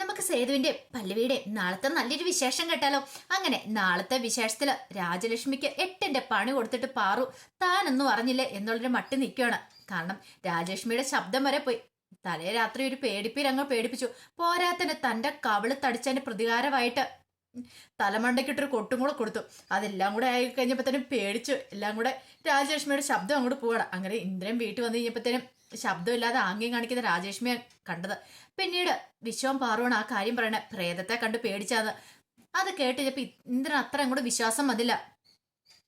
നമുക്ക് സേതുവിന്റെ പല്ലവിയുടെ നാളത്തെ നല്ലൊരു വിശേഷം കേട്ടാലോ? അങ്ങനെ നാളത്തെ വിശേഷത്തിൽ രാജലക്ഷ്മിക്ക് എട്ടിന്റെ പണി കൊടുത്തിട്ട് പാറു താനൊന്നും അറിഞ്ഞില്ലേ എന്നുള്ളൊരു മട്ടി നിൽക്കുകയാണ്. കാരണം രാജലക്ഷ്മിയുടെ ശബ്ദം വരെ പോയി. തലേ രാത്രി ഒരു പേടിപ്പിരങ്ങ് പേടിപ്പിച്ചു. പോരാത്തന്നെ തന്റെ കവിൾ തടിച്ചതിന്റെ പ്രതികാരമായിട്ട് തലമണ്ടയ്ക്കിട്ടൊരു കൊട്ടും കൂടെ കൊടുത്തു. അതെല്ലാം കൂടെ ആയി കഴിഞ്ഞപ്പോഴത്തേനും പേടിച്ചു. എല്ലാം കൂടെ രാജലക്ഷ്മിയുടെ ശബ്ദം അങ്ങോട്ട് പോവാണ്. അങ്ങനെ ഇന്ദ്രൻ വീട്ടിൽ വന്നു കഴിഞ്ഞപ്പോഴത്തേനും ശബ്ദമില്ലാതെ ആംഗ്യം കാണിക്കുന്ന രാജേഷ്മിയെ കണ്ടത്. പിന്നീട് വിശ്വം പാറുവാണ് ആ കാര്യം പറയണേ. പ്രേതത്തെ കണ്ട് പേടിച്ചാന്ന്. അത് കേട്ട് കഴിഞ്ഞപ്പോ ഇന്ദ്രൻ അത്ര അങ്ങോട്ട് വിശ്വാസം വന്നില്ല.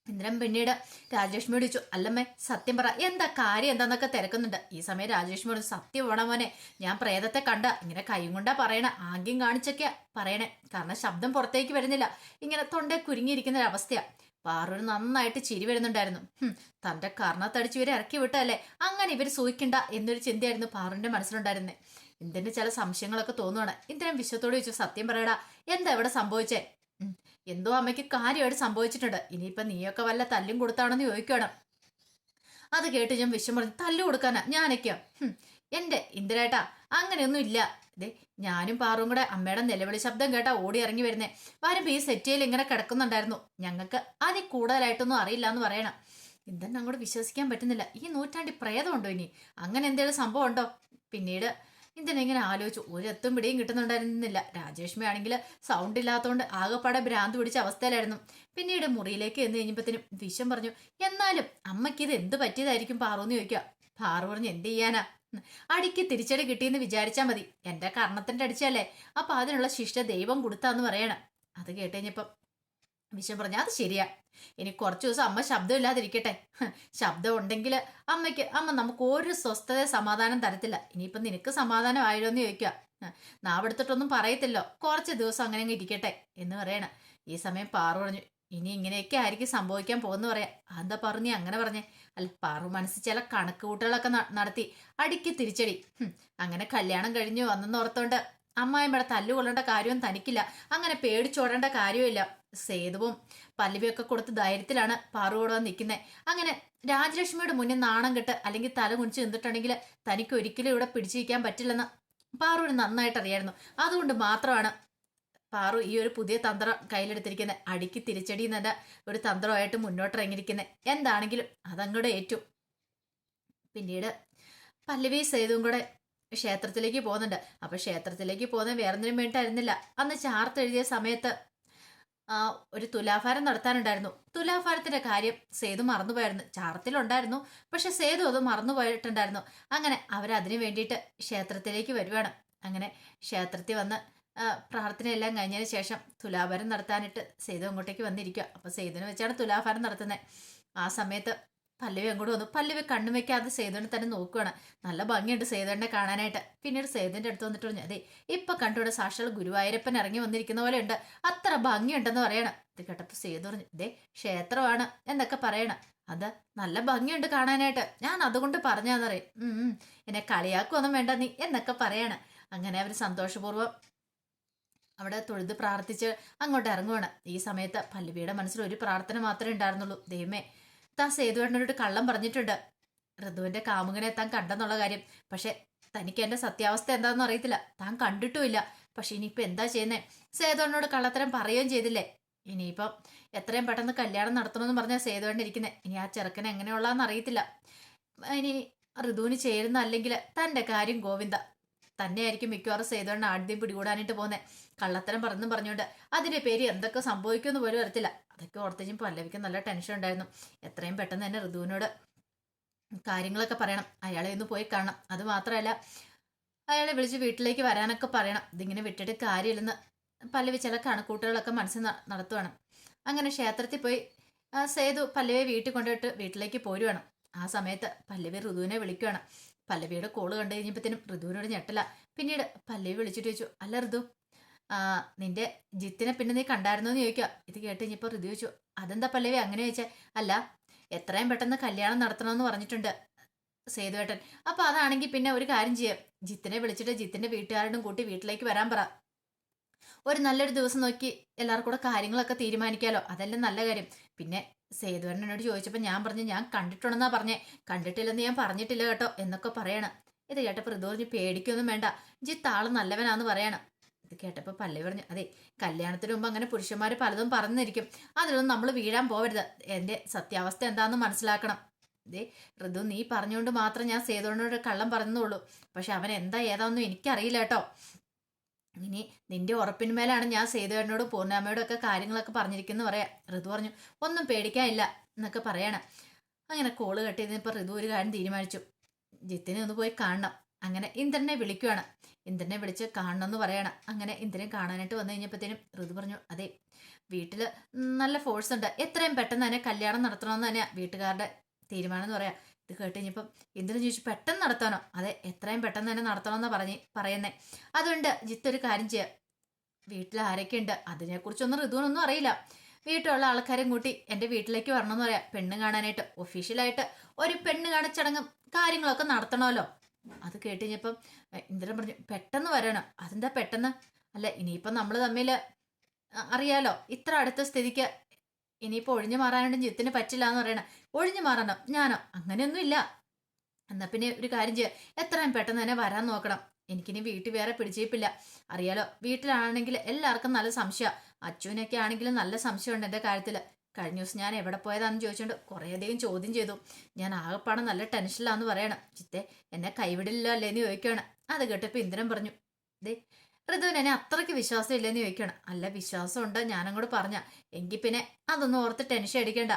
ഇന്ദ്രൻ പിന്നീട് രാജേഷ്മിയോട് ചോദിച്ചു അല്ലമ്മേ സത്യം പറ. എന്താ കാര്യം? എന്താന്നൊക്കെ തിരക്കുന്നുണ്ട്. ഈ സമയം രാജേഷ്മിയോട് സത്യം വേണം മോനെ. ഞാൻ പ്രേതത്തെ കണ്ട. ഇങ്ങനെ കൈയും കൊണ്ടാ പറയണ. ആംഗ്യം കാണിച്ചൊക്കെയാ പറയണേ. കാരണം ശബ്ദം പുറത്തേക്ക് വരുന്നില്ല. ഇങ്ങനെ തൊണ്ടേ കുരുങ്ങിയിരിക്കുന്ന ഒരു അവസ്ഥയാ പാറൂര് നന്നായിട്ട് ചിരി വരുന്നുണ്ടായിരുന്നു. തന്റെ കർണത്തടിച്ച് ഇവരെ ഇറക്കി വിട്ടല്ലേ അങ്ങനെ ഇവർ സൂയിക്കണ്ട എന്നൊരു ചിന്തയായിരുന്നു പാറുവിന്റെ മനസ്സിലുണ്ടായിരുന്നേ. ഇന്ത്യന്റെ ചില സംശയങ്ങളൊക്കെ തോന്നുവാണ്. ഇന്ദ്രൻ വിശ്വത്തോട് ചോദിച്ചു സത്യം പറയടാ എന്താ ഇവിടെ സംഭവിച്ചേ? എന്തോ അമ്മയ്ക്ക് കാര്യമായിട്ട് സംഭവിച്ചിട്ടുണ്ട്. ഇനിയിപ്പൊ നീയൊക്കെ വല്ല തല്ലും കൊടുത്താണെന്ന് ചോദിക്കണം അത് കേട്ട് ഞാൻ വിശ്വം പറഞ്ഞു തല്ലു കൊടുക്കാനാ? ഞാനൊക്കെയോ? എന്റെ ഇന്ദിരേട്ടാ അങ്ങനെയൊന്നും ഇല്ല. ദേ ഞാനും പാറും കൂടെ അമ്മയുടെ നിലവിളി ശബ്ദം കേട്ടാ ഓടി ഇറങ്ങി വരുന്നേ. വാരം ഈ സെറ്റിയിൽ ഇങ്ങനെ കിടക്കുന്നുണ്ടായിരുന്നു. ഞങ്ങൾക്ക് അതി കൂടുതലായിട്ടൊന്നും അറിയില്ല എന്ന് പറയണം. ഇതെന്നെ അങ്ങോട്ട് വിശ്വസിക്കാൻ പറ്റുന്നില്ല. ഈ നൂറ്റാണ്ടി പ്രേതമുണ്ടോ ഇനി? അങ്ങനെ എന്തെങ്കിലും സംഭവം ഉണ്ടോ? പിന്നീട് ഇങ്ങനെ ആലോചിച്ചു ഒരെത്തും പിടിയും കിട്ടുന്നുണ്ടായിരുന്നില്ല. രാജേഷ്മി ആണെങ്കിൽ സൗണ്ട് ഇല്ലാത്തതുകൊണ്ട് ആകെപ്പാടെ ഭ്രാന്ത് പിടിച്ച അവസ്ഥയിലായിരുന്നു. പിന്നീട് മുറിയിലേക്ക് എന്ന് കഴിഞ്ഞപ്പോഴത്തേനും വിശ്വം പറഞ്ഞു എന്നാലും അമ്മയ്ക്ക് ഇത് എന്ത് പറ്റിയതായിരിക്കും പാറു എന്ന് ചോദിക്കുക. പാറു പറഞ്ഞു എന്ത് ചെയ്യാനാ? അടിക്ക് തിരിച്ചടി കിട്ടിയെന്ന് വിചാരിച്ചാൽ മതി. എന്റെ കർണത്തിന്റെ അടിച്ചല്ലേ? അപ്പൊ അതിനുള്ള ശിക്ഷ ദൈവം കൊടുത്താന്ന് പറയണം. അത് കേട്ടുകഴിഞ്ഞപ്പം വിഷം പറഞ്ഞു അത് ശരിയാ. ഇനി കുറച്ചു ദിവസം അമ്മ ശബ്ദമില്ലാതിരിക്കട്ടെ ശബ്ദം ഉണ്ടെങ്കിൽ അമ്മയ്ക്ക് അമ്മ നമുക്ക് ഒരു സ്വസ്ഥത സമാധാനം തരത്തില്ല. ഇനിയിപ്പം നിനക്ക് സമാധാനം ആയിരുന്നു ചോദിക്കുക നാവെടുത്തിട്ടൊന്നും പറയത്തില്ലോ. കുറച്ച് ദിവസം അങ്ങനെ ഇരിക്കട്ടെ എന്ന് പറയണ. ഈ സമയം പാറു പറഞ്ഞു ഇനി ഇങ്ങനെയൊക്കെ ആയിരിക്കും സംഭവിക്കാൻ പോകുന്നു പറയാം. എന്താ പറഞ്ഞു? അങ്ങനെ പറഞ്ഞേ. അല്ല പാറു മനസ്സിൽ ചില കണക്ക് കൂട്ടുകളൊക്കെ നടത്തി. അടിക്ക് തിരിച്ചടി. അങ്ങനെ കല്യാണം കഴിഞ്ഞു. വന്നെന്ന് ഓർത്തോണ്ട് അമ്മായിമ്മയുടെ തല്ലുകൊള്ളേണ്ട കാര്യവും തനിക്കില്ല. അങ്ങനെ പേടിച്ചോടേണ്ട കാര്യമില്ല സേതുവും പല്ലവിയൊക്കെ കൊടുത്ത് ധൈര്യത്തിലാണ് പാറുകൂടെ നിൽക്കുന്നത് അങ്ങനെ രാജലക്ഷ്മിയുടെ മുന്നിൽ നാണം കെട്ട് അല്ലെങ്കിൽ തല കുനിച്ച് നിന്നിട്ടുണ്ടെങ്കിൽ തനിക്ക് ഒരിക്കലും ഇവിടെ പിടിച്ചിരിക്കാൻ പറ്റില്ലെന്ന് പാറുവിന് നന്നായിട്ട് അറിയായിരുന്നു അതുകൊണ്ട് മാത്രമാണ് പാറു ഈ ഒരു പുതിയ തന്ത്രം കയ്യിലെടുത്തിരിക്കുന്നത് അടിക്ക് തിരിച്ചടി എന്ന ഒരു തന്ത്രമായിട്ട് മുന്നോട്ടിറങ്ങിയിരിക്കുന്നത് എന്താണെങ്കിലും അതങ്ങോട്ട് ഏറ്റു. പിന്നീട് പല്ലവി സേതുവും കൂടെ ക്ഷേത്രത്തിലേക്ക് പോകുന്നുണ്ട്. അപ്പൊ ക്ഷേത്രത്തിലേക്ക് പോകുന്നത് വേറൊന്നിനും വേണ്ടിയിട്ടായിരുന്നില്ല. അന്ന് ചാർത്തെഴുതിയ സമയത്ത് ഒരു തുലാഭാരം നടത്താനുണ്ടായിരുന്നു. തുലാഭാരത്തിന്റെ കാര്യം സേതു മറന്നുപോയായിരുന്നു. ചാർത്തിലുണ്ടായിരുന്നു. പക്ഷെ സേതു അത് മറന്നുപോയിട്ടുണ്ടായിരുന്നു. അങ്ങനെ അവരതിനു വേണ്ടിയിട്ട് ക്ഷേത്രത്തിലേക്ക് വരുവാണ്. അങ്ങനെ ക്ഷേത്രത്തിൽ വന്ന് പ്രാർത്ഥനയെല്ലാം കഴിഞ്ഞതിന് ശേഷം തുലാഭാരം നടത്താനിട്ട് സേതു അങ്ങോട്ടേക്ക് വന്നിരിക്കുക അപ്പൊ സേതുവിനെ വെച്ചാണ് തുലാഭാരം നടത്തുന്നത് ആ സമയത്ത് പല്ലവി അങ്ങോട്ട് വന്നു. പല്ലവി കണ്ണു വെക്കാതെ സേതുവിനെ തന്നെ നോക്കുകയാണ് നല്ല ഭംഗിയുണ്ട് സേതുവിനെ കാണാനായിട്ട്. പിന്നീട് സേതുവിന്റെ അടുത്ത് വന്നിട്ട് പറഞ്ഞു അതെ ഇപ്പൊ കണ്ടുകൂടെ സാക്ഷാൽ ഗുരുവായൂരപ്പൻ ഇറങ്ങി വന്നിരിക്കുന്ന പോലെ ഉണ്ട് അത്ര ഭംഗിയുണ്ടെന്ന് പറയണം. ഇത് കേട്ടപ്പോ സേതു പറഞ്ഞു ഇതേ ക്ഷേത്രമാണ് എന്നൊക്കെ പറയണം. അത് നല്ല ഭംഗിയുണ്ട് കാണാനായിട്ട്. ഞാൻ അതുകൊണ്ട് പറഞ്ഞാന്നറിയും. എന്നെ കളിയാക്കൊന്നും വേണ്ട നീ എന്നൊക്കെ പറയാണ്. അങ്ങനെ അവർ സന്തോഷപൂർവം അവിടെ തൊഴുത് പ്രാർത്ഥിച്ച് അങ്ങോട്ട് ഇറങ്ങുവാണ്. ഈ സമയത്ത് പല്ലവിയുടെ മനസ്സിൽ ഒരു പ്രാർത്ഥന മാത്രമേ ഉണ്ടായിരുന്നുള്ളൂ. ദൈവമേ താൻ സേതുവേട്ടനോട് കള്ളം പറഞ്ഞിട്ടുണ്ട്. ഋതുവിന്റെ കാമുകനെ താൻ കണ്ടെന്നുള്ള കാര്യം. പക്ഷെ തനിക്ക് എന്റെ സത്യാവസ്ഥ എന്താണെന്ന് അറിയത്തില്ല. താൻ കണ്ടിട്ടുമില്ല. പക്ഷെ ഇനിയിപ്പോ എന്താ ചെയ്യുന്നേ? സേതുവേട്ടനോട് കള്ളത്തരം പറയുകയും ചെയ്തില്ലേ? ഇനിയിപ്പം എത്രയും പെട്ടെന്ന് കല്യാണം നടത്തണമെന്ന് പറഞ്ഞാൽ സേതുവേട്ടൻ ഇരിക്കുന്നത് ഇനി ആ ചെറുക്കൻ എങ്ങനെയുള്ളതെന്ന് അറിയത്തില്ല. ഇനി ഋതുവിന് ചേരുന്ന അല്ലെങ്കിൽ തന്റെ കാര്യം ഗോവിന്ദ. തന്നെയായിരിക്കും മിക്കവാറും സേതുവണ്ണ ആദ്യം പിടികൂടാനായിട്ട് പോകുന്നത് കള്ളത്തരം പറഞ്ഞു പറഞ്ഞുകൊണ്ട് അതിന്റെ പേര് എന്തൊക്കെ സംഭവിക്കുമെന്ന് പോലും അറിയത്തില്ല. അതൊക്കെ ഓർത്തേക്കും പല്ലവിക്ക് നല്ല ടെൻഷൻ ഉണ്ടായിരുന്നു. എത്രയും പെട്ടെന്ന് തന്നെ ഋതുവിനോട് കാര്യങ്ങളൊക്കെ പറയണം. അയാളെ ഒന്ന് പോയി കാണണം. അത് മാത്രമല്ല അയാളെ വിളിച്ച് വീട്ടിലേക്ക് വരാനൊക്കെ പറയണം. ഇതിങ്ങനെ വിട്ടിട്ട് കാര്യമില്ലെന്ന് പല്ലവി ചില കണക്കൂട്ടുകളൊക്കെ മനസ്സിൽ നടത്തുവാണ്. അങ്ങനെ ക്ഷേത്രത്തിൽ പോയി സേതു പല്ലവിയെ വീട്ടിൽ കൊണ്ടുപോയിട്ട് വീട്ടിലേക്ക് പോരുവാണ്. ആ സമയത്ത് പല്ലവി ഋതുവിനെ വിളിക്കുവാണ്. പല്ലവിയുടെ കോൾ കണ്ടു കഴിഞ്ഞപ്പോഴത്തേനും ഋതുവിനോട് ഞെട്ടല. പിന്നീട് പല്ലവി വിളിച്ചിട്ട് ചോദിച്ചു അല്ല ഋതു നിന്റെ ജിത്തിനെ പിന്നെ നീ കണ്ടായിരുന്നോ എന്ന് ചോദിക്കുക ഇത് കേട്ട് കഴിഞ്ഞപ്പോൾ ഋതു ചോദിച്ചു അതെന്താ പല്ലവി അങ്ങനെ ചോദിച്ചേ? അല്ല എത്രയും പെട്ടെന്ന് കല്യാണം നടത്തണമെന്ന് പറഞ്ഞിട്ടുണ്ട് സേതുവേട്ടൻ. അപ്പോൾ അതാണെങ്കിൽ പിന്നെ ഒരു കാര്യം ചെയ്യാം. ജിത്തിനെ വിളിച്ചിട്ട് ജിത്തിന്റെ വീട്ടുകാരോടും കൂട്ടി വീട്ടിലേക്ക് വരാൻ പറ. ഒരു നല്ലൊരു ദിവസം നോക്കി എല്ലാവർക്കും കൂടെ കാര്യങ്ങളൊക്കെ തീരുമാനിക്കാലോ. അതല്ലേ നല്ല കാര്യം. പിന്നെ സേതുവേട്ടനോട് ചോദിച്ചപ്പോൾ ഞാൻ പറഞ്ഞു ഞാൻ കണ്ടിട്ടുണ്ടെന്നാ പറഞ്ഞേ. കണ്ടിട്ടില്ലെന്ന് ഞാൻ പറഞ്ഞിട്ടില്ല കേട്ടോ എന്നൊക്കെ പറയണം. ഇത് കേട്ടപ്പോൾ ഋതു പറഞ്ഞു പേടിക്കൊന്നും വേണ്ട. ജിത്ത് താൾ നല്ലവനാന്ന് പറയണം. ഇത് കേട്ടപ്പോൾ പല്ലവി പറഞ്ഞു അതെ കല്യാണത്തിന് മുമ്പ് അങ്ങനെ പുരുഷന്മാർ പലതും പറഞ്ഞിരിക്കും. അതിലൊന്നും നമ്മൾ വീഴാൻ പോവരുത്. എന്റെ സത്യാവസ്ഥ എന്താണെന്ന് മനസ്സിലാക്കണം. ദേ ഋതു നീ പറഞ്ഞുകൊണ്ട് മാത്രം ഞാൻ സേതുവിനോട് കള്ളം പറഞ്ഞുള്ളൂ പക്ഷെ അവൻ എന്താ ഏതാണെന്നും എനിക്കറിയില്ല കേട്ടോ. ഇനി നിന്റെ ഉറപ്പിന്മേലാണ് ഞാൻ സേതുവേട്ടനോടും പൂർണാമ്മയോടും ഒക്കെ കാര്യങ്ങളൊക്കെ പറഞ്ഞിരിക്കുന്നു പറയാം. ഋതു പറഞ്ഞു ഒന്നും പേടിക്കാനില്ല എന്നൊക്കെ പറയണം. അങ്ങനെ കോൾ കട്ട് ചെയ്തപ്പോൾ ഋതു ഒരു കാര്യം തീരുമാനിച്ചു. ജിത്തിനെ ഒന്ന് പോയി കാണണം. അങ്ങനെ ഇന്ദ്രനെ വിളിക്കുവാണ്. ഇന്ദ്രനെ വിളിച്ച് കാണണം എന്ന് പറയണം. അങ്ങനെ ഇന്ദ്രനെ കാണാനായിട്ട് വന്നു കഴിഞ്ഞപ്പോഴത്തേനും ഋതു പറഞ്ഞു അതെ വീട്ടിൽ നല്ല ഫോഴ്സ് ഉണ്ട്. എത്രയും പെട്ടെന്ന് തന്നെ കല്യാണം നടത്തണമെന്ന് തന്നെയാണ് വീട്ടുകാരുടെ തീരുമാനം എന്ന് പറയാം. ഇത് കേട്ട് കഴിഞ്ഞപ്പം ഇന്ദ്രൻ ചോദിച്ചു? പെട്ടെന്ന് നടത്താനോ? അതെ എത്രയും പെട്ടെന്ന് തന്നെ നടത്തണമെന്ന് പറഞ്ഞ് പറയുന്നേ. അതുകൊണ്ട് ജിത്ത് ഒരു കാര്യം ചെയ്യാം. വീട്ടിൽ ആരൊക്കെ ഉണ്ട് അതിനെക്കുറിച്ചൊന്നും ഋതുവിനൊന്നും അറിയില്ല. വീട്ടിലുള്ള ആൾക്കാരെയും കൂട്ടി എന്റെ വീട്ടിലേക്ക് വരണമെന്ന് പറയാം. പെണ്ണ് കാണാനായിട്ട് ഒഫീഷ്യലായിട്ട് ഒരു പെണ്ണ് കാണച്ചടങ്ങും കാര്യങ്ങളൊക്കെ നടത്തണമല്ലോ. അത് കേട്ട് കഴിഞ്ഞപ്പം ഇന്ദ്രൻ പറഞ്ഞു പെട്ടെന്ന് വരണം? അതെന്താ പെട്ടെന്ന്? അല്ല ഇനിയിപ്പം നമ്മൾ തമ്മിൽ അറിയാലോ? ഇത്ര അടുത്ത സ്ഥിതിക്ക് ഇനിയിപ്പോൾ ഒഴിഞ്ഞു മാറാനായിട്ട് ജിത്തിന് പറ്റില്ല എന്ന് പറയണം. ഒഴിഞ്ഞു മാറണം. ഞാനോ? അങ്ങനെയൊന്നും ഇല്ല എന്നാ പിന്നെ ഒരു കാര്യം ചെയ്യുക എത്രയും പെട്ടെന്ന് തന്നെ വരാൻ നോക്കണം. എനിക്കിനി വീട്ടിൽ വേറെ പിടിച്ചേപ്പില്ല അറിയാലോ? വീട്ടിലാണെങ്കിൽ എല്ലാവർക്കും നല്ല സംശയമാണ് അച്ചുവിനൊക്കെ ആണെങ്കിലും നല്ല സംശയമുണ്ട് എന്റെ കാര്യത്തിൽ കഴിഞ്ഞ ദിവസം ഞാൻ എവിടെ പോയതാണെന്ന് ചോദിച്ചുകൊണ്ട് കുറേയധികം ചോദ്യം ചെയ്തു. ഞാൻ ആകെപ്പാടെ നല്ല ടെൻഷനിലാന്ന് പറയണം. ചിത്തെ എന്നെ കൈവിടില്ല അല്ലേന്ന് ചോദിക്കുകയാണ് അത് കേട്ടപ്പോൾ ഇന്ദ്രൻ പറഞ്ഞു ദേ ഋതുവിന് എന്നെ അത്രയ്ക്ക് വിശ്വാസം ഇല്ലെന്ന് ചോദിക്കണം അല്ല വിശ്വാസമുണ്ട്? ഞാനങ്ങോട്ട് പറഞ്ഞ. എങ്കിൽ പിന്നെ അതൊന്നും ഓർത്ത് ടെൻഷൻ അടിക്കണ്ട.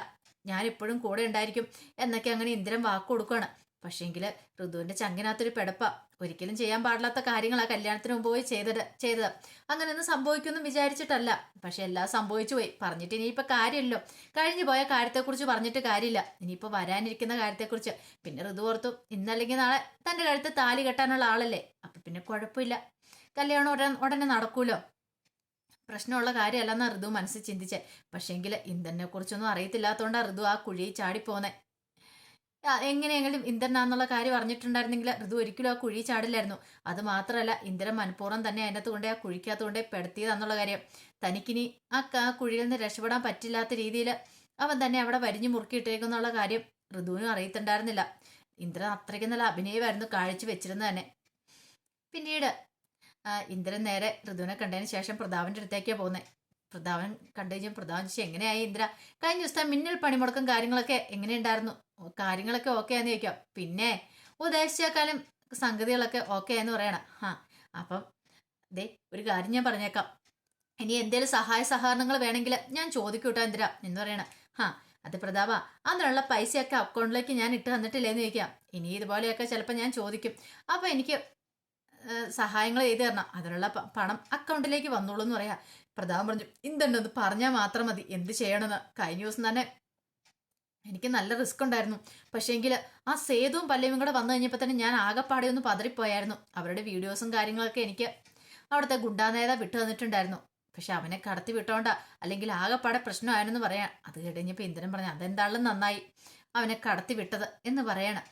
ഞാൻ എപ്പോഴും കൂടെ ഉണ്ടായിരിക്കും എന്നൊക്കെ അങ്ങനെ ഇന്ദ്രൻ വാക്ക് കൊടുക്കുകയാണ്. പക്ഷേങ്കിൽ ഋതുവിന്റെ ചങ്കിനകത്തൊരു പെടപ്പ. ഒരിക്കലും ചെയ്യാൻ പാടില്ലാത്ത കാര്യങ്ങളാ കല്യാണത്തിന് മുമ്പ് പോയി ചെയ്തത് ചെയ്തത്. അങ്ങനെയൊന്നും സംഭവിക്കുമെന്നും വിചാരിച്ചിട്ടല്ല. പക്ഷെ എല്ലാം സംഭവിച്ചു പോയി. പറഞ്ഞിട്ട് ഇനിയിപ്പോ കാര്യമില്ലല്ലോ. കഴിഞ്ഞു പോയ കാര്യത്തെക്കുറിച്ച് പറഞ്ഞിട്ട് കാര്യമില്ല. ഇനിയിപ്പോ വരാനിരിക്കുന്ന കാര്യത്തെക്കുറിച്ച്. പിന്നെ ഋതു ഓർത്തു ഇന്നല്ലെങ്കിൽ നാളെ തന്റെ കഴുത്ത് താലി കെട്ടാനുള്ള ആളല്ലേ? അപ്പൊ പിന്നെ കുഴപ്പമില്ല. കല്യാണം ഉടൻ ഉടനെ നടക്കൂലോ? പ്രശ്നമുള്ള കാര്യമല്ലെന്ന് ഋതു മനസ്സിൽ ചിന്തിച്ചേ. പക്ഷേങ്കിൽ ഇന്ദ്രനെ കുറിച്ചൊന്നും അറിയത്തില്ലാത്തതുകൊണ്ടാണ് ഋതു ആ കുഴിയിൽ ചാടിപ്പോന്നെ എങ്ങനെയെങ്കിലും ഇന്ദ്രനാന്നുള്ള കാര്യം അറിഞ്ഞിട്ടുണ്ടായിരുന്നെങ്കിൽ ഋതു ഒരിക്കലും ആ കുഴി ചാടില്ലായിരുന്നു. അത് മാത്രമല്ല ഇന്ദ്രൻ മനഃപൂർവം തന്നെ അതിനകത്ത് കൊണ്ടേ ആ കുഴിക്കകത്ത് കൊണ്ടേ പെടുത്തിയതെന്നുള്ള കാര്യം. തനിക്കിനി ആ കുഴിയിൽ നിന്ന് രക്ഷപ്പെടാൻ പറ്റില്ലാത്ത രീതിയിൽ അവൻ തന്നെ അവിടെ വരിഞ്ഞു മുറുക്കിയിട്ടേക്കുന്നുള്ള കാര്യം ഋതുവിനും അറിയത്തുണ്ടായിരുന്നില്ല. ഇന്ദ്രൻ അത്രയ്ക്ക് നല്ല അഭിനയമായിരുന്നു കാഴ്ച വെച്ചിരുന്നത് തന്നെ. പിന്നീട് ഇന്ദ്രൻ നേരെ ഋതുവിനെ കണ്ടതിന് ശേഷം പ്രതാപന്റെ അടുത്തേക്കാണ് പോകുന്നത് പ്രതാപൻ കണ്ടു കഴിഞ്ഞാൽ പ്രതാപൻ ചോദിച്ചു എങ്ങനെയായി ഇന്ദ്ര? കഴിഞ്ഞ ദിവസത്തെ മിന്നൽ പണിമുടക്കും കാര്യങ്ങളൊക്കെ എങ്ങനെയുണ്ടായിരുന്നു? കാര്യങ്ങളൊക്കെ ഓക്കെ ആന്ന് ചോദിക്കാം. പിന്നെ ഉദ്ദേശിച്ചേക്കാളും സംഗതികളൊക്കെ ഓക്കെ എന്ന് പറയണം. ആ അപ്പം ദേ ഒരു കാര്യം ഞാൻ പറഞ്ഞേക്കാം. ഇനി എന്തേലും സഹായ സഹകരണങ്ങൾ വേണമെങ്കിൽ ഞാൻ ചോദിക്കൂട്ടോ ഇന്ദ്ര എന്ന് പറയണം. ഹാ അത് പ്രതാപ അതിനുള്ള പൈസയൊക്കെ അക്കൗണ്ടിലേക്ക് ഞാൻ ഇട്ട് തന്നിട്ടില്ലേന്ന് ചോദിക്കാം. ഇനി ഇതുപോലെയൊക്കെ ചിലപ്പോൾ ഞാൻ ചോദിക്കും. അപ്പോൾ എനിക്ക് സഹായങ്ങൾ ചെയ്തു തരണം. അതിനുള്ള പണം അക്കൗണ്ടിലേക്ക് വന്നോളൂ എന്ന് പറയാം. പ്രതാപം പറഞ്ഞു ഇന്തുണ്ടെന്ന് പറഞ്ഞാൽ മാത്രം മതി. എന്ത് ചെയ്യണമെന്ന്? കഴിഞ്ഞ ദിവസം തന്നെ എനിക്ക് നല്ല റിസ്ക് ഉണ്ടായിരുന്നു. പക്ഷേങ്കിൽ ആ സേതുവും പല്ലവിയും കൂടെ വന്നു കഴിഞ്ഞപ്പോൾ തന്നെ ഞാൻ ആകെപ്പാടെ ഒന്ന് പതറിപ്പോയായിരുന്നു. അവരുടെ വീഡിയോസും കാര്യങ്ങളൊക്കെ എനിക്ക് അവിടുത്തെ ഗുണ്ടാനേത വിട്ടു തന്നിട്ടുണ്ടായിരുന്നു. പക്ഷെ അവനെ കടത്തി വിട്ടോണ്ട അല്ലെങ്കിൽ ആകെപ്പാടെ പ്രശ്നമായിരുന്നു പറയാം. അത് കഴിഞ്ഞപ്പോൾ ഇന്ദ്രൻ പറഞ്ഞു അതെന്താളും നന്നായി. അവനെ കടത്തി വിട്ടത് എന്ന് പറയണം.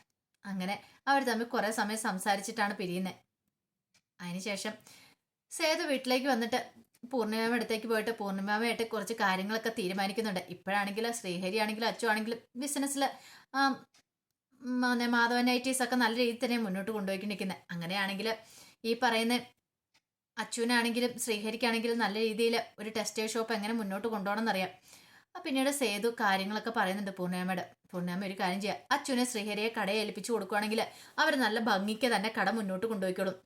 അങ്ങനെ അവർ തമ്മിൽ കുറേ സമയം സംസാരിച്ചിട്ടാണ് പിരിയുന്നത് അതിനുശേഷം സേതു വീട്ടിലേക്ക് വന്നിട്ട് പൂർണിമ അടുത്തേക്ക് പോയിട്ട് പൂർണിമയായിട്ട് കുറച്ച് കാര്യങ്ങളൊക്കെ തീരുമാനിക്കുന്നുണ്ട്. ഇപ്പോഴാണെങ്കിലും ശ്രീഹരി ആണെങ്കിലും അച്ചു ആണെങ്കിലും ബിസിനസ്സിൽ മാധവൻ ഐറ്റീസ് ഒക്കെ നല്ല രീതിയിൽ തന്നെ മുന്നോട്ട് കൊണ്ടുപോയിക്കൊണ്ടിരിക്കുന്നത് അങ്ങനെയാണെങ്കിൽ ഈ പറയുന്ന അച്ചുവിനാണെങ്കിലും ശ്രീഹരിക്കാണെങ്കിലും നല്ല രീതിയിൽ ഒരു ടെക്സ്റ്റൈൽ ഷോപ്പ് എങ്ങനെ മുന്നോട്ട് കൊണ്ടുപോകണം എന്നറിയാം പിന്നീട് സേതു കാര്യങ്ങളൊക്കെ പറയുന്നുണ്ട് പൂർണിമയുടെ പൂർണിമ ഒരു കാര്യം ചെയ്യുക അച്ചുവിനെ ശ്രീഹരിയെ കടയെ ഏൽപ്പിച്ചു കൊടുക്കുകയാണെങ്കിൽ അവർ നല്ല ഭംഗിക്ക് തന്നെ കട മുന്നോട്ട് കൊണ്ടുപോയിക്കോളും.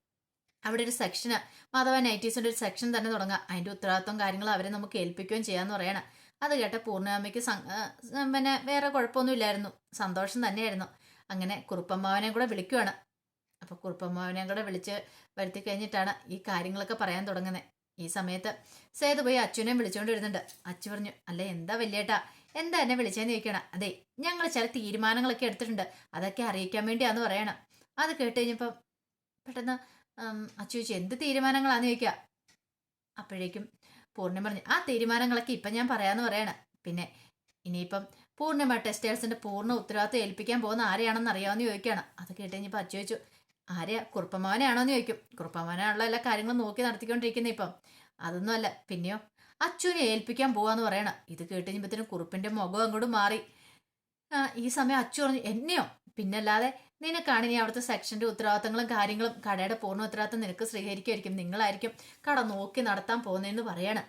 അവിടെ ഒരു സെക്ഷന് മാധവ നൈറ്റീസിന്റെ ഒരു സെക്ഷൻ തന്നെ തുടങ്ങാം. അതിന്റെ ഉത്തരവാദിത്വം കാര്യങ്ങൾ അവരെ നമുക്ക് ഏൽപ്പിക്കുകയും ചെയ്യാന്ന് പറയണം. അത് കേട്ട പൂർണാമയ്ക്ക് പിന്നെ വേറെ കുഴപ്പമൊന്നുമില്ലായിരുന്നു. സന്തോഷം തന്നെയായിരുന്നു. അങ്ങനെ കുറുപ്പമ്മാവനെ കൂടെ വിളിക്കുവാണ്. അപ്പൊ കുറുപ്പമ്മാവനെ കൂടെ വിളിച്ച് വരുത്തി കഴിഞ്ഞിട്ടാണ് ഈ കാര്യങ്ങളൊക്കെ പറയാൻ തുടങ്ങുന്നത് ഈ സമയത്ത് സേതു പോയി അച്ഛനെയും വിളിച്ചുകൊണ്ട് വരുന്നുണ്ട് അച്ചു പറഞ്ഞു അല്ല എന്താ വലിയേട്ടാ? എന്താ എന്നെ വിളിച്ചേന്ന് ചോദിക്കണം? അതെ ഞങ്ങൾ ചില തീരുമാനങ്ങളൊക്കെ എടുത്തിട്ടുണ്ട്. അതൊക്കെ അറിയിക്കാൻ വേണ്ടിയാന്ന് പറയണം. അത് കേട്ട് കഴിഞ്ഞപ്പം പെട്ടെന്ന് അച്ചു ചോദിച്ചു എന്ത് തീരുമാനങ്ങളാന്ന് ചോദിക്കുക അപ്പോഴേക്കും പൂർണിമ പറഞ്ഞു ആ തീരുമാനങ്ങളൊക്കെ ഇപ്പം ഞാൻ പറയാമെന്ന് പറയണം. പിന്നെ ഇനിയിപ്പം പൂർണിമ ടെക്സ്റ്റൈൽസിന്റെ പൂർണ ഉത്തരവാദിത്വം ഏൽപ്പിക്കാൻ പോകുന്ന ആരെയാണെന്ന് അറിയാമെന്ന് ചോദിക്കുകയാണ് അത് കേട്ട് കഴിഞ്ഞപ്പോൾ അച്ചു ചോദിച്ചു ആരെയാ കുറുപ്പമാവനെയാണോന്ന് ചോദിക്കും. കുറുപ്പമാവനാണല്ലോ എല്ലാ കാര്യങ്ങളും നോക്കി നടത്തിക്കൊണ്ടിരിക്കുന്നത് ഇപ്പം. അതൊന്നുമല്ല പിന്നെയോ അച്ചുവിനെ ഏൽപ്പിക്കാൻ പോവാന്ന് പറയണം. ഇത് കേട്ട് കഴിഞ്ഞപ്പോഴത്തേനും കുറുപ്പിന്റെ മുഖം അങ്ങോട്ട് മാറി. ഈ സമയം അച്ചു പറഞ്ഞു എന്നെയോ? പിന്നല്ലാതെ നിനക്കാണ് ഇനി അവിടുത്തെ സെക്ഷന്റെ ഉത്തരവാദിത്തങ്ങളും കാര്യങ്ങളും കടയുടെ പൂർണ ഉത്തരവാദിത്തം നിനക്ക് സ്വീകരിക്കുമായിരിക്കും. നിങ്ങളായിരിക്കും കട നോക്കി നടത്താൻ പോകുന്നതെന്ന് പറയാണ്.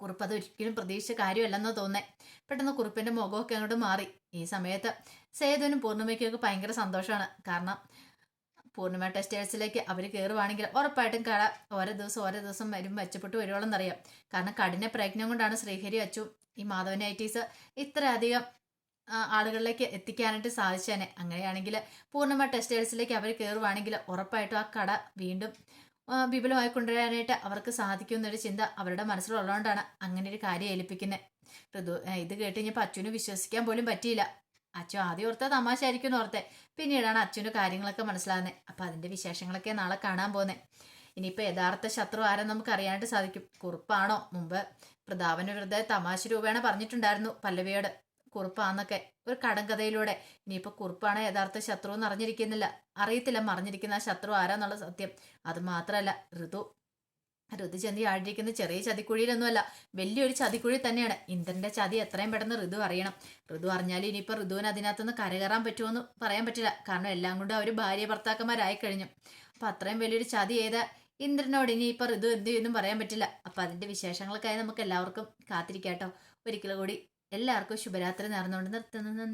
കുറിപ്പ് അത് ഒരിക്കലും പ്രതീക്ഷിച്ച കാര്യമല്ലെന്നോ തോന്നേ പെട്ടെന്ന് കുറിപ്പിന്റെ മുഖമൊക്കെ അങ്ങോട്ട് മാറി. ഈ സമയത്ത് സേതുവിനും പൂർണിമയ്ക്കും ഒക്കെ ഭയങ്കര സന്തോഷമാണ്. കാരണം പൂർണിമ ടെക്സ്റ്റൈൽസിലേക്ക് അവർ കയറുവാണെങ്കിൽ ഉറപ്പായിട്ടും കട ഓരോ ദിവസം ഓരോ ദിവസം വരും മെച്ചപ്പെട്ട് വരുവോളെന്നറിയാം. കാരണം കഠിന പ്രയത്നം കൊണ്ടാണ് ശ്രീഹരി അച്ചു ഈ മാധവൻ ഐറ്റീസ് ഇത്രയധികം ആളുകളിലേക്ക് എത്തിക്കാനായിട്ട് സാധിച്ചേനെ. അങ്ങനെയാണെങ്കിൽ പൂർണമായി ടെക്സ്റ്റൈൽസിലേക്ക് അവർ കയറുവാണെങ്കിൽ ഉറപ്പായിട്ടും ആ കട വീണ്ടും വിപുലമായി കൊണ്ടുവരാനായിട്ട് അവർക്ക് സാധിക്കും എന്നൊരു ചിന്ത അവരുടെ മനസ്സിലുള്ളതുകൊണ്ടാണ് അങ്ങനെ ഒരു കാര്യം ഏൽപ്പിക്കുന്നത് ഋതു ഇത് കേട്ട് കഴിഞ്ഞപ്പോൾ അച്ഛന് വിശ്വസിക്കാൻ പോലും പറ്റിയില്ല. അച്ഛൻ ആദ്യം ഓർത്ത തമാശ ആയിരിക്കും എന്ന് ഓർത്തെ. പിന്നീടാണ് അച്ഛനും കാര്യങ്ങളൊക്കെ മനസ്സിലാകുന്നത് അപ്പം അതിന്റെ വിശേഷങ്ങളൊക്കെ നാളെ കാണാൻ പോകുന്നത് ഇനിയിപ്പോൾ യഥാർത്ഥ ശത്രു ആരെന്ന് നമുക്ക് അറിയാനായിട്ട് സാധിക്കും. കുറുപ്പാണോ? മുമ്പ് പ്രതാപന വെറുതെ തമാശ രൂപേണ പറഞ്ഞിട്ടുണ്ടായിരുന്നു പല്ലവിയോട്. കുറുപ്പാന്നൊക്കെ ഒരു കടങ്കഥയിലൂടെ. ഇനിയിപ്പോൾ കുറുപ്പാണ് യഥാർത്ഥ ശത്രു എന്ന് അറിഞ്ഞിരിക്കുന്നില്ല. അറിയത്തില്ല മറിഞ്ഞിരിക്കുന്ന ആ ശത്രു ആരാന്നുള്ള സത്യം. അത് മാത്രമല്ല ഋതു. ഋതു ചെന്തി ആഴിരിക്കുന്ന ചെറിയ ചതിക്കുഴിയിലൊന്നുമല്ല വലിയൊരു ചതിക്കുഴി തന്നെയാണ്. ഇന്ദ്രന്റെ ചതി എത്രയും പെട്ടെന്ന് ഋതു അറിയണം. ഋതു അറിഞ്ഞാലും ഇനിയിപ്പോൾ ഋതുവിന് അതിനകത്തുനിന്ന് കരകയറാൻ പറ്റുമെന്ന് പറയാൻ പറ്റില്ല. കാരണം എല്ലാം കൊണ്ടും അവർ ഭാര്യ ഭർത്താക്കന്മാരായി കഴിഞ്ഞു. അപ്പം അത്രയും വലിയൊരു ചതി ചെയ്ത ഇന്ദ്രനോട് ഇനിയിപ്പോൾ ഋതു എന്ത് ചെയ്യുമെന്നും പറയാൻ പറ്റില്ല. അപ്പം അതിന്റെ വിശേഷങ്ങൾക്കായി നമുക്ക് എല്ലാവർക്കും കാത്തിരിക്കാട്ടോ. ഒരിക്കലും കൂടി എല്ലാവർക്കും ശുഭരാത്രി നേർന്നുകൊണ്ട് നിർത്തുന്നു. നന്ദി.